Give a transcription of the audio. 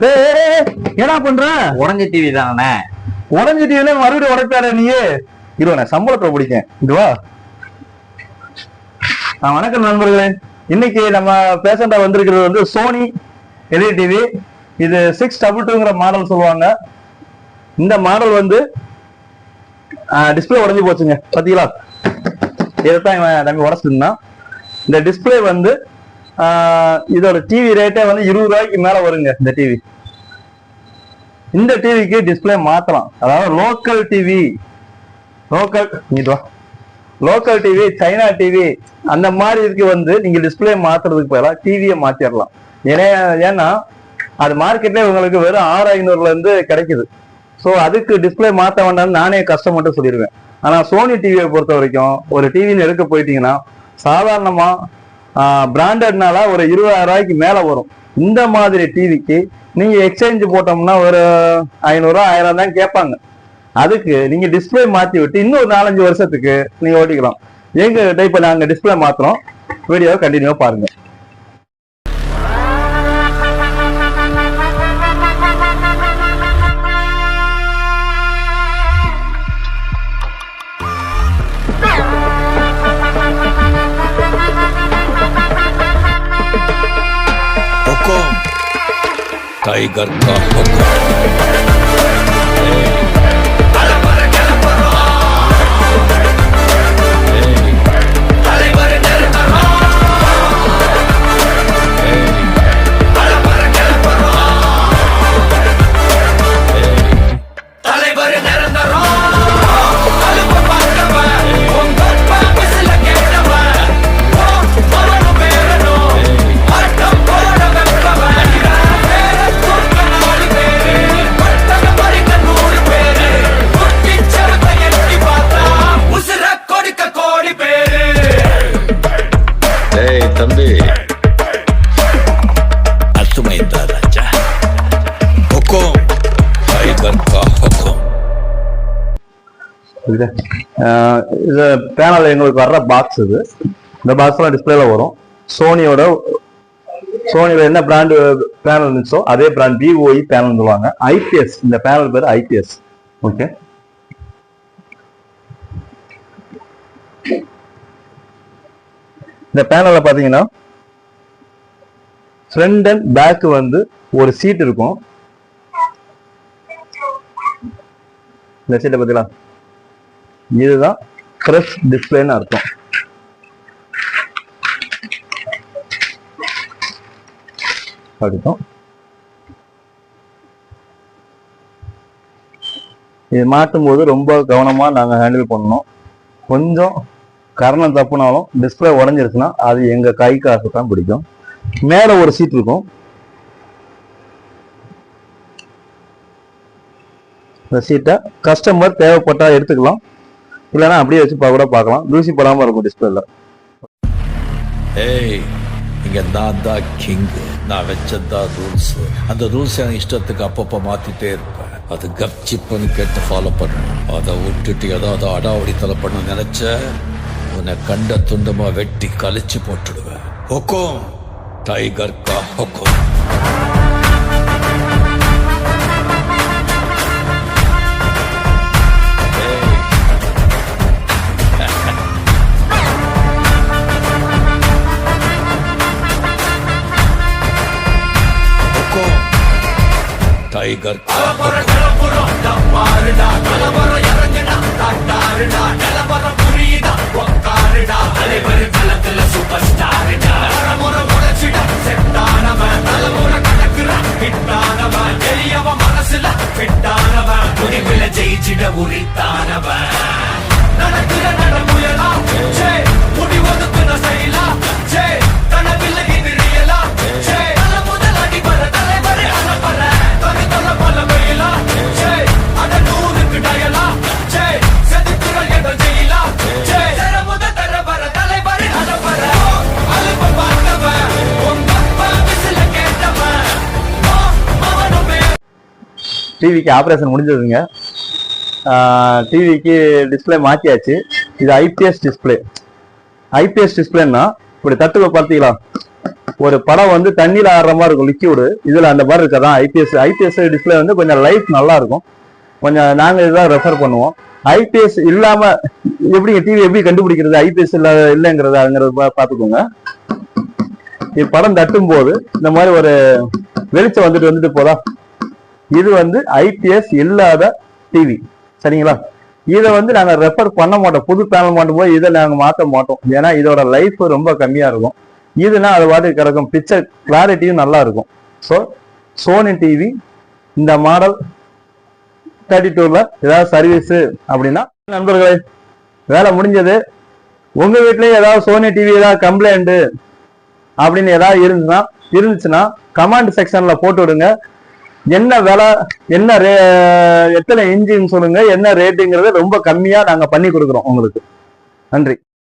என்னடா பண்ற? உடஞ்ச டிவி தானே உடஞ்ச டிவில மறுபடியும் உடைப்பாரு நீயே. இருவா நான் சம்பளத்தை பிடிக்கேன். இது வா. ஆ, வணக்கம் நண்பர்களே. இன்னைக்கு நம்ம பேசண்டா வந்திருக்கிறது வந்து சோனி எல்இடி டிவி இது சிக்ஸ் டபுள் டூங்கிற மாடல் சொல்லுவாங்க. இந்த மாடல் வந்து டிஸ்பிளே உடைஞ்சு போச்சுங்க. பாத்தீங்களா? இதைத்தான் இவன் தம்பி உடச்சிருந்தான் இந்த டிஸ்பிளே வந்து இதோட டிவி ரேட்டே வந்து இருபது ரூபாய்க்கு மேல வருங்க இந்த டிவி இந்த டிவிக்கு டிஸ்பிளே மாத்தலாம். அதாவது லோக்கல் டிவி லோக்கல் இது லோக்கல் டிவி சைனா டிவி அந்த மாதிரி இதுக்கு வந்து நீங்க டிஸ்பிளே மாத்துறதுக்கு பதிலாக டிவியை மாத்திரலாம். ஏன்னா ஏன்னா அது மார்க்கெட்ல உங்களுக்கு வெறும் ஆறு ஐநூறுல இருந்து கிடைக்குது. ஸோ அதுக்கு டிஸ்பிளே மாற்ற வேண்டாம்னு நானே கஷ்டப்பட்டு சொல்லிடுவேன் ஆனா சோனி டிவியை பொறுத்த வரைக்கும் ஒரு டிவின்னு எடுக்க போயிட்டீங்கன்னா சாதாரணமா பிராண்டட்னால ஒரு இருபதாயிரம் ரூபாய்க்கு மேல வரும். இந்த மாதிரி டிவிக்கு நீங்க எக்ஸ்சேஞ்ச் போட்டோம்னா ஒரு ஐநூறுரூவா ஆயிரம் தான் கேட்பாங்க. அதுக்கு நீங்க டிஸ்பிளே மாத்தி விட்டு இன்னும் ஒரு நாலஞ்சு வருஷத்துக்கு நீங்க ஓட்டிக்கலாம். எங்க கிட்ட இப்ப நாங்க டிஸ்பிளே மாத்துறோம். வீடியோவை கண்டினியூவா பாருங்க. टाइगर का हुक्म இது இது பேனல் எங்களுக்கு வர்ற பாக்ஸ் இது. இந்த பாக்ஸ்லாம் டிஸ்பிளேல வரும். சோனியோட சோனியோட என்ன பிராண்டு பேனல் இருந்துச்சோ அதே பிராண்ட் விஓஇ பேனல் சொல்லுவாங்க. ஐபிஎஸ் இந்த பேனல் பேர் ஐபிஎஸ் ஓகே இந்த பேனல்ல பாத்தீங்கன்னா ஃப்ரண்ட் அண்ட் பேக் வந்து ஒரு சீட் இருக்கும். இந்த சீட்டை பார்த்தீங்களா இதுதான் ஃப்ரெஷ் டிஸ்பிளேன்னு அர்த்தம். அப்படித்தான் இது மாட்டும் போது ரொம்ப கவனமா நாங்க ஹேண்டில் பண்ணணும். கொஞ்சம் கரணம் தப்புனாலும் டிஸ்பிளே உடஞ்சிருச்சுன்னா அது எங்க கை காசு தான் பிடிக்கும். மேல ஒரு சீட் இருக்கும். இந்த சீட்டை கஸ்டமர் தேவைப்பட்டா எடுத்துக்கலாம். இல்லைன்னா அப்படியே வச்சு கூட பார்க்கலாம். தூசி படாமல் இருக்கும் டிஸ்பிளேல ஏய் இங்க நான் தான் கிங் நான் வச்சதான் ரூல்ஸ் அந்த ரூல்ஸ் என் இஷ்டத்துக்கு அப்பப்போ மாத்திட்டே இருப்பேன். அது கப்சிப்புன்னு கேட்டு ஃபாலோ பண்ணணும். அதை விட்டுட்டு ஏதாவது அடாவடித்தலை பண்ண நினைச்ச உன்னை கண்ட துண்டமா வெட்டி கழிச்சு போட்டுடுவேன். ஹொக்கோம். டைகர் கா ஹொக்கோம். டைகர் புரியுதா சூப்பர் ஸ்டாருடா டிவிக்கு ஆப்ரேஷன் முடிஞ்சதுங்க. டிவிக்கு டிஸ்ப்ளே மாற்றியாச்சு இது ஐபிஎஸ் டிஸ்பிளே ஐபிஎஸ் டிஸ்பிளேன்னா இப்படி தட்டுவை பார்த்தீங்களா? ஒரு படம் வந்து தண்ணியில் ஆடுற மாதிரி இருக்கும் லிக்யூடு இதில் அந்த மாதிரி இருக்கதான் ஐபிஎஸ் ஐபிஎஸ் டிஸ்பிளே வந்து கொஞ்சம் லைஃப் நல்லா இருக்கும். கொஞ்சம் நாங்க இதான் ரெஃபர் பண்ணுவோம். ஐபிஎஸ் இல்லாம எப்படி டிவி எப்படி கண்டுபிடிக்கிறது? ஐபிஎஸ் இல்ல இல்லைங்கிறதாங்கிறது பா- பாத்துக்கோங்க படம் தட்டும் போது இந்த மாதிரி ஒரு வெளிச்சம் வந்துட்டு வந்துட்டு போதா? இது வந்து ஐபிஎஸ் இல்லாத டிவி சரிங்களா? இதை வந்து நாங்க ரெஃபர் பண்ண மாட்டோம். புது பேனல் மாட்டும் போது இதை நாங்கள் மாத்த மாட்டோம். ஏன்னா இதோட லைஃப் ரொம்ப கம்மியா இருக்கும். இதுனா அது வாட்டி கிடக்கும். பிக்சர் கிளாரிட்டியும் நல்லா இருக்கும். ஸோ சோனி டிவி இந்த மாடல் தேர்ட்டி டூல ஏதாவது சர்வீஸ் அப்படின்னா நண்பர்களே வேலை முடிஞ்சது. உங்க வீட்லேயே ஏதாவது சோனி டிவி ஏதாவது கம்ப்ளைண்ட் அப்படின்னு ஏதாவது இருந்துச்சுன்னா இருந்துச்சுன்னா கமெண்ட் செக்ஷன்ல போட்டு விடுங்க. என்ன விலை என்ன ரே எத்தனை இன்ஜின் சொல்லுங்க என்ன ரேட்டுங்கிறத ரொம்ப கம்மியா நாங்க பண்ணி கொடுக்குறோம் உங்களுக்கு. நன்றி.